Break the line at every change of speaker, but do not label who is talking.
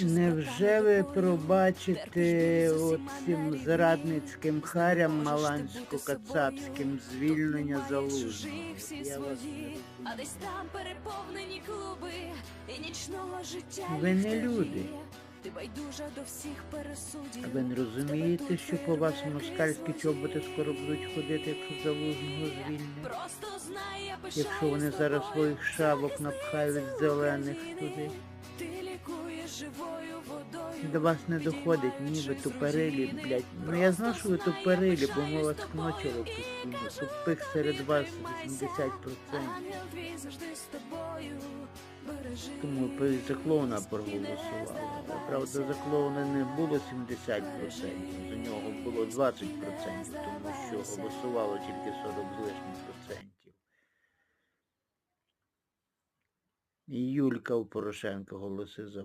Невже ви пробачите оцим зрадницьким харям малансько-кацапським звільнення залужного?
А десь там переповнені клуби і нічного життя.
Ви не люди.
Ти байдужа до всіх пересудів.
А ви не розумієте, що по вас москальські чоботи скоро будуть ходити, якщо залужного звільнять?
Просто знай,
Якщо вони зараз своїх шавок напхають зелених туди. До вас не доходить, ні, ви тупорилі, блядь. Ну я знаю, що ви тупорилі, бо ми вас кночили постійно. Тупих серед вас 80%.
Ангел твій завжди з тобою. Бережи.
Тому ви за клоуна проголосували. Правда, за клоуна не було 70%, за нього було 20%, тому що голосувало тільки 40 з лишнім процентів. І Юлька у Порошенка голоси за